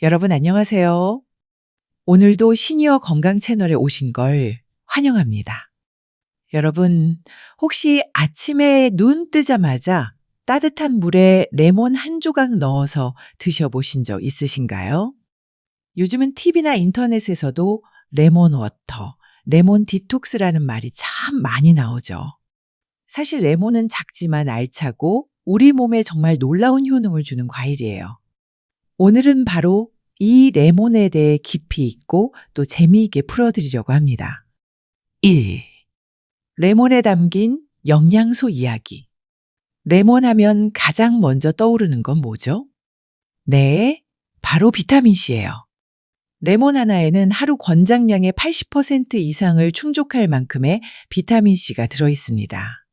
여러분 안녕하세요. 오늘도 시니어 건강 채널에 오신 걸 환영합니다. 여러분, 혹시 아침에 눈 뜨자마자 따뜻한 물에 레몬 한 조각 넣어서 드셔보신 적 있으신가요? 요즘은 TV나 인터넷에서도 레몬 워터, 레몬 디톡스라는 말이 참 많이 나오죠. 사실 레몬은 작지만 알차고 우리 몸에 정말 놀라운 효능을 주는 과일이에요. 오늘은 바로 이 레몬에 대해 깊이 있고 또 재미있게 풀어드리려고 합니다. 1. 레몬에 담긴 영양소 이야기. 레몬 하면 가장 먼저 떠오르는 건 뭐죠? 네, 바로 비타민C예요. 레몬 하나에는 하루 권장량의 80% 이상을 충족할 만큼의 비타민C가 들어있습니다.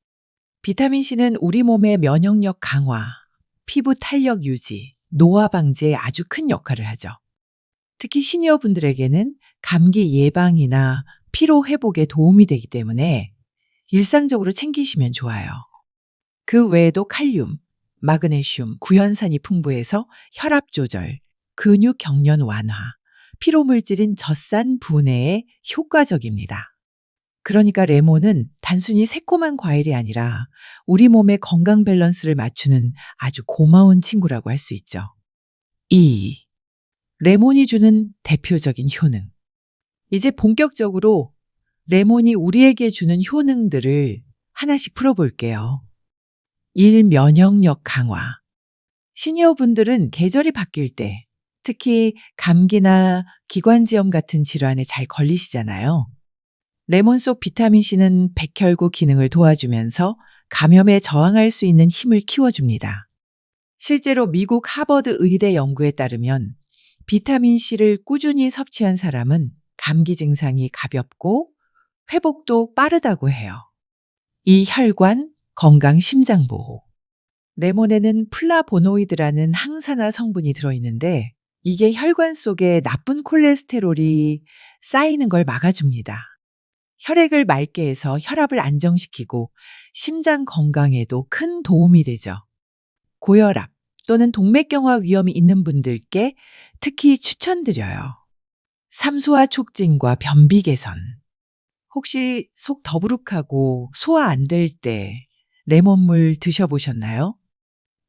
비타민C는 우리 몸의 면역력 강화, 피부 탄력 유지, 노화 방지에 아주 큰 역할을 하죠. 특히 시니어 분들에게는 감기 예방이나 피로 회복에 도움이 되기 때문에 일상적으로 챙기시면 좋아요. 그 외에도 칼륨, 마그네슘, 구연산이 풍부해서 혈압 조절, 근육 경련 완화, 피로 물질인 젖산 분해에 효과적입니다. 그러니까 레몬은 단순히 새콤한 과일이 아니라 우리 몸의 건강 밸런스를 맞추는 아주 고마운 친구라고 할 수 있죠. 2. 레몬이 주는 대표적인 효능. 이제 본격적으로 레몬이 우리에게 주는 효능들을 하나씩 풀어볼게요. 1. 면역력 강화. 시니어분들은 계절이 바뀔 때, 특히 감기나 기관지염 같은 질환에 잘 걸리시잖아요. 레몬 속 비타민C는 백혈구 기능을 도와주면서 감염에 저항할 수 있는 힘을 키워줍니다. 실제로 미국 하버드 의대 연구에 따르면 비타민C를 꾸준히 섭취한 사람은 감기 증상이 가볍고 회복도 빠르다고 해요. 이 혈관, 건강 심장 보호. 레몬에는 플라보노이드라는 항산화 성분이 들어있는데 이게 혈관 속에 나쁜 콜레스테롤이 쌓이는 걸 막아줍니다. 혈액을 맑게 해서 혈압을 안정시키고 심장 건강에도 큰 도움이 되죠. 고혈압 또는 동맥경화 위험이 있는 분들께 특히 추천드려요. 삼소화 촉진과 변비 개선. 혹시 속 더부룩하고 소화 안 될 때 레몬물 드셔보셨나요?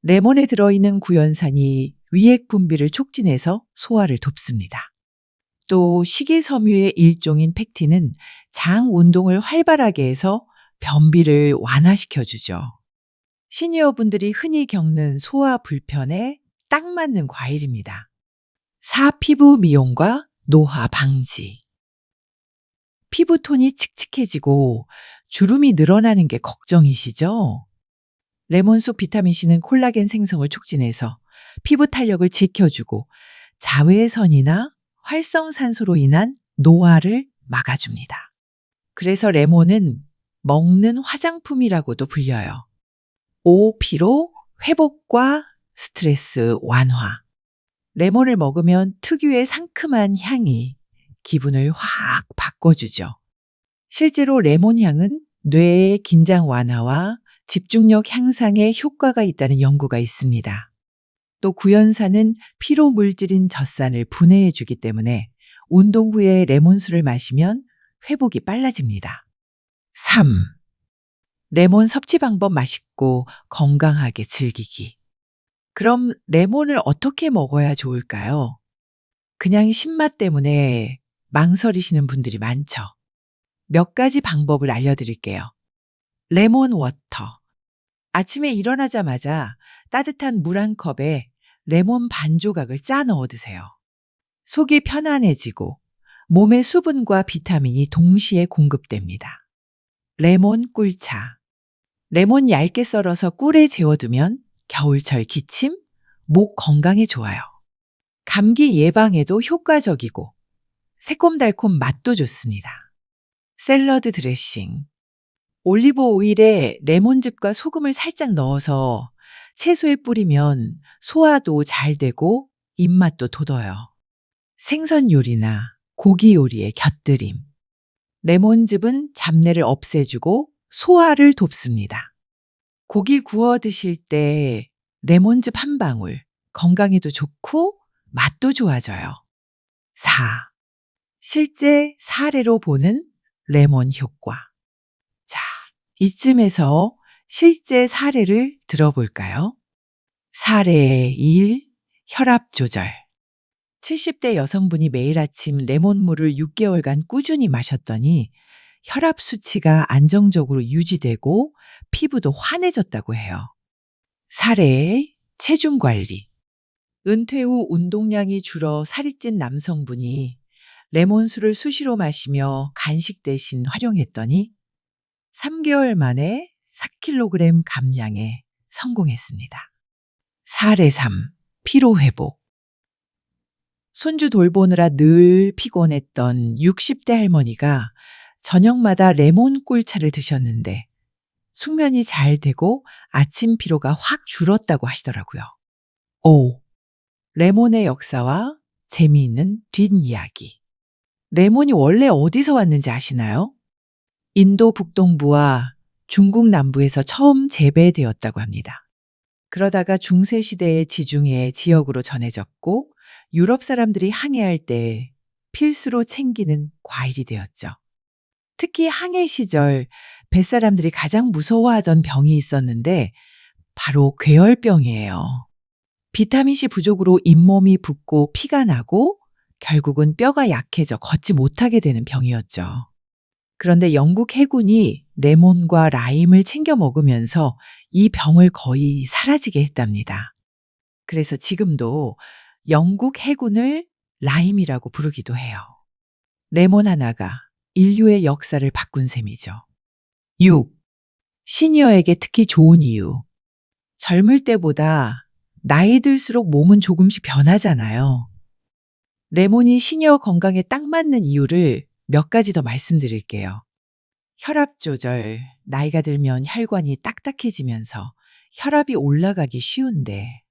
레몬에 들어있는 구연산이 위액 분비를 촉진해서 소화를 돕습니다. 또 식이섬유의 일종인 팩틴은 장 운동을 활발하게 해서 변비를 완화시켜 주죠. 시니어분들이 흔히 겪는 소화 불편에 딱 맞는 과일입니다. 사피부 미용과 노화 방지. 피부톤이 칙칙해지고 주름이 늘어나는 게 걱정이시죠? 레몬 속 비타민C는 콜라겐 생성을 촉진해서 피부 탄력을 지켜주고 자외선이나 활성산소로 인한 노화를 막아줍니다. 그래서 레몬은 먹는 화장품이라고도 불려요. 오 피로 회복과 스트레스 완화. 레몬을 먹으면 특유의 상큼한 향이 기분을 확 바꿔주죠. 실제로 레몬 향은 뇌의 긴장 완화와 집중력 향상에 효과가 있다는 연구가 있습니다. 또 구연산은 피로 물질인 젖산을 분해해 주기 때문에 운동 후에 레몬수를 마시면 회복이 빨라집니다. 3. 레몬 섭취 방법 맛있고 건강하게 즐기기. 그럼 레몬을 어떻게 먹어야 좋을까요? 그냥 신맛 때문에 망설이시는 분들이 많죠. 몇 가지 방법을 알려드릴게요. 레몬 워터. 아침에 일어나자마자 따뜻한 물 한 컵에 레몬 반 조각을 짜 넣어 드세요. 속이 편안해지고 몸의 수분과 비타민이 동시에 공급됩니다. 레몬 꿀차. 레몬 얇게 썰어서 꿀에 재워두면 겨울철 기침, 목 건강에 좋아요. 감기 예방에도 효과적이고 새콤달콤 맛도 좋습니다. 샐러드 드레싱. 올리브 오일에 레몬즙과 소금을 살짝 넣어서 채소에 뿌리면 소화도 잘 되고 입맛도 돋아요. 생선 요리나 고기 요리에 곁들임. 레몬즙은 잡내를 없애주고 소화를 돕습니다. 고기 구워 드실 때 레몬즙 한 방울 건강에도 좋고 맛도 좋아져요. 4. 실제 사례로 보는 레몬 효과. 자, 이쯤에서 실제 사례를 들어볼까요? 사례 1. 혈압 조절. 70대 여성분이 매일 아침 레몬물을 6개월간 꾸준히 마셨더니 혈압 수치가 안정적으로 유지되고 피부도 환해졌다고 해요. 사례 체중 관리. 은퇴 후 운동량이 줄어 살이 찐 남성분이 레몬수를 수시로 마시며 간식 대신 활용했더니 3개월 만에 4kg 감량에 성공했습니다. 사례 3. 피로 회복. 손주 돌보느라 늘 피곤했던 60대 할머니가 저녁마다 레몬 꿀차를 드셨는데 숙면이 잘 되고 아침 피로가 확 줄었다고 하시더라고요. 5. 레몬의 역사와 재미있는 뒷이야기. 레몬이 원래 어디서 왔는지 아시나요? 인도 북동부와 중국 남부에서 처음 재배되었다고 합니다. 그러다가 중세시대의 지중해 지역으로 전해졌고 유럽 사람들이 항해할 때 필수로 챙기는 과일이 되었죠. 특히 항해 시절 뱃사람들이 가장 무서워하던 병이 있었는데 바로 괴혈병이에요. 비타민C 부족으로 잇몸이 붓고 피가 나고 결국은 뼈가 약해져 걷지 못하게 되는 병이었죠. 그런데 영국 해군이 레몬과 라임을 챙겨 먹으면서 이 병을 거의 사라지게 했답니다. 그래서 지금도 영국 해군을 라임이라고 부르기도 해요. 레몬 하나가 인류의 역사를 바꾼 셈이죠. 6. 시니어에게 특히 좋은 이유. 젊을 때보다 나이 들수록 몸은 조금씩 변하잖아요. 레몬이 시니어 건강에 딱 맞는 이유를 몇 가지 더 말씀드릴게요. 혈압 조절, 나이가 들면 혈관이 딱딱해지면서 혈압이 올라가기 쉬운데,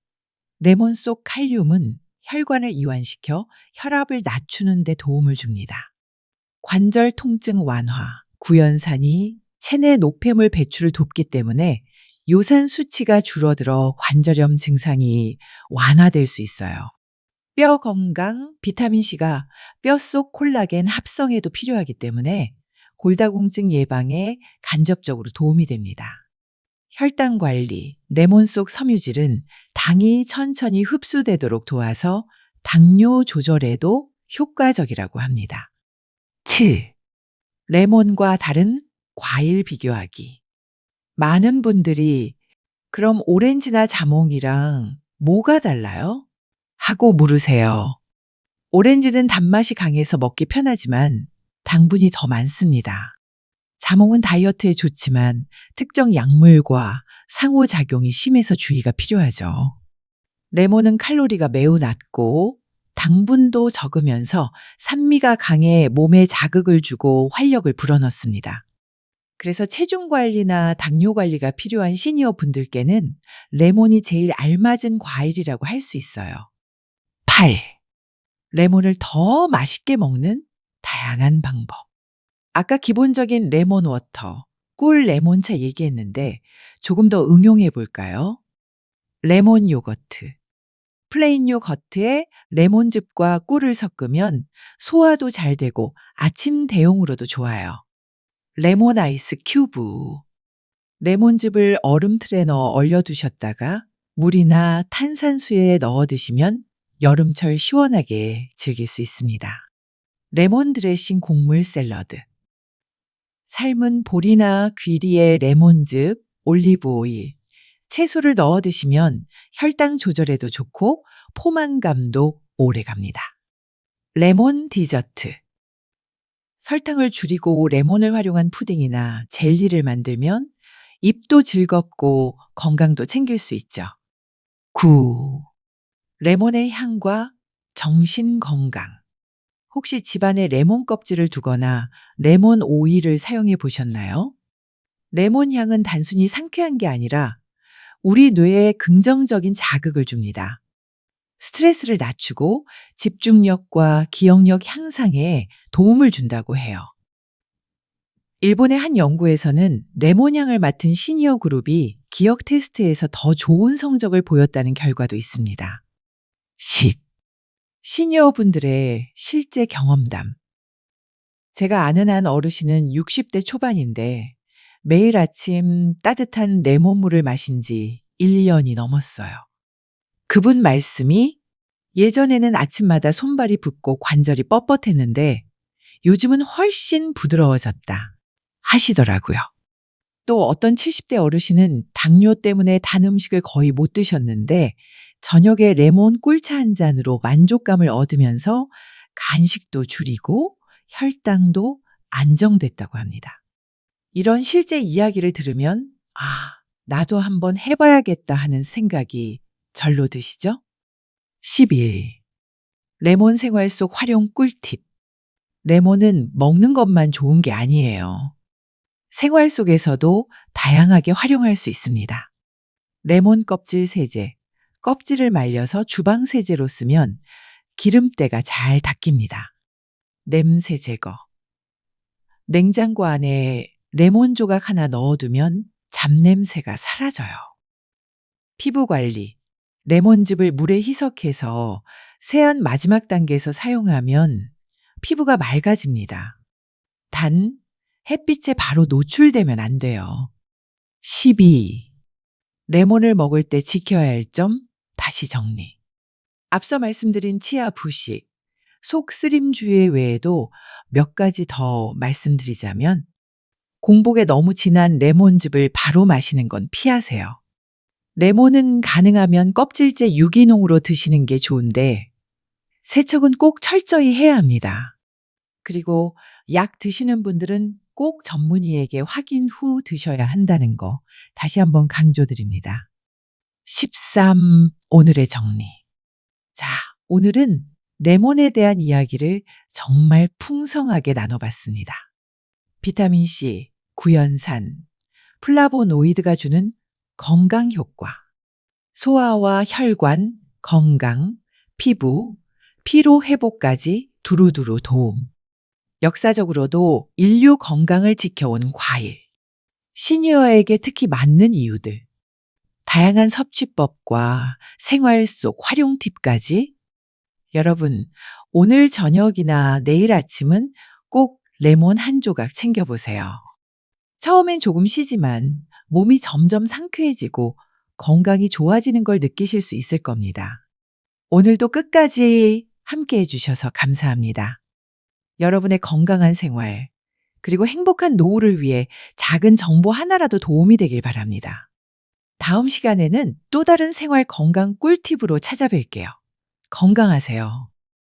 레몬 속 칼륨은 혈관을 이완시켜 혈압을 낮추는 데 도움을 줍니다. 관절 통증 완화, 구연산이 체내 노폐물 배출을 돕기 때문에 요산 수치가 줄어들어 관절염 증상이 완화될 수 있어요. 뼈 건강, 비타민C가 뼈 속 콜라겐 합성에도 필요하기 때문에 골다공증 예방에 간접적으로 도움이 됩니다. 혈당 관리, 레몬 속 섬유질은 당이 천천히 흡수되도록 도와서 당뇨 조절에도 효과적이라고 합니다. 7. 레몬과 다른 과일 비교하기. 많은 분들이 그럼 오렌지나 자몽이랑 뭐가 달라요? 하고 물으세요. 오렌지는 단맛이 강해서 먹기 편하지만 당분이 더 많습니다. 자몽은 다이어트에 좋지만 특정 약물과 상호작용이 심해서 주의가 필요하죠. 레몬은 칼로리가 매우 낮고 당분도 적으면서 산미가 강해 몸에 자극을 주고 활력을 불어넣습니다. 그래서 체중 관리나 당뇨 관리가 필요한 시니어 분들께는 레몬이 제일 알맞은 과일이라고 할 수 있어요. 8. 레몬을 더 맛있게 먹는 다양한 방법. 아까 기본적인 레몬 워터, 꿀 레몬차 얘기했는데 조금 더 응용해 볼까요? 레몬 요거트. 플레인 요거트에 레몬즙과 꿀을 섞으면 소화도 잘 되고 아침 대용으로도 좋아요. 레몬 아이스 큐브. 레몬즙을 얼음틀에 넣어 얼려두셨다가 물이나 탄산수에 넣어 드시면 여름철 시원하게 즐길 수 있습니다. 레몬 드레싱 곡물 샐러드. 삶은 보리나 귀리에 레몬즙, 올리브 오일, 채소를 넣어 드시면 혈당 조절에도 좋고 포만감도 오래 갑니다. 레몬 디저트. 설탕을 줄이고 레몬을 활용한 푸딩이나 젤리를 만들면 입도 즐겁고 건강도 챙길 수 있죠. 9. 레몬의 향과 정신 건강. 혹시 집안에 레몬 껍질을 두거나 레몬 오일을 사용해 보셨나요? 레몬 향은 단순히 상쾌한 게 아니라 우리 뇌에 긍정적인 자극을 줍니다. 스트레스를 낮추고 집중력과 기억력 향상에 도움을 준다고 해요. 일본의 한 연구에서는 레몬향을 맡은 시니어 그룹이 기억 테스트에서 더 좋은 성적을 보였다는 결과도 있습니다. 10. 시니어분들의 실제 경험담. 제가 아는 한 어르신은 60대 초반인데 매일 아침 따뜻한 레몬물을 마신 지 1년이 넘었어요. 그분 말씀이 예전에는 아침마다 손발이 붓고 관절이 뻣뻣했는데 요즘은 훨씬 부드러워졌다 하시더라고요. 또 어떤 70대 어르신은 당뇨 때문에 단 음식을 거의 못 드셨는데 저녁에 레몬 꿀차 한 잔으로 만족감을 얻으면서 간식도 줄이고 혈당도 안정됐다고 합니다. 이런 실제 이야기를 들으면 아, 나도 한번 해봐야겠다 하는 생각이 절로 드시죠? 11. 레몬 생활 속 활용 꿀팁. 레몬은 먹는 것만 좋은 게 아니에요. 생활 속에서도 다양하게 활용할 수 있습니다. 레몬 껍질 세제. 껍질을 말려서 주방 세제로 쓰면 기름때가 잘 닦입니다. 냄새 제거. 냉장고 안에 레몬 조각 하나 넣어두면 잡냄새가 사라져요. 피부 관리. 레몬즙을 물에 희석해서 세안 마지막 단계에서 사용하면 피부가 맑아집니다. 단, 햇빛에 바로 노출되면 안 돼요. 12. 레몬을 먹을 때 지켜야 할 점 다시 정리. 앞서 말씀드린 치아 부식, 속 쓰림 주의 외에도 몇 가지 더 말씀드리자면 공복에 너무 진한 레몬즙을 바로 마시는 건 피하세요. 레몬은 가능하면 껍질째 유기농으로 드시는 게 좋은데 세척은 꼭 철저히 해야 합니다. 그리고 약 드시는 분들은 꼭 전문의에게 확인 후 드셔야 한다는 거 다시 한번 강조드립니다. 13. 오늘의 정리. 자, 오늘은 레몬에 대한 이야기를 정말 풍성하게 나눠봤습니다. 비타민C, 구연산, 플라보노이드가 주는 건강 효과, 소화와 혈관, 건강, 피부, 피로 회복까지 두루두루 도움. 역사적으로도 인류 건강을 지켜온 과일. 시니어에게 특히 맞는 이유들. 다양한 섭취법과 생활 속 활용 팁까지. 여러분, 오늘 저녁이나 내일 아침은 꼭 레몬 한 조각 챙겨보세요. 처음엔 조금 쉬지만 몸이 점점 상쾌해지고 건강이 좋아지는 걸 느끼실 수 있을 겁니다. 오늘도 끝까지 함께 해주셔서 감사합니다. 여러분의 건강한 생활, 그리고 행복한 노후를 위해 작은 정보 하나라도 도움이 되길 바랍니다. 다음 시간에는 또 다른 생활 건강 꿀팁으로 찾아뵐게요. 건강하세요.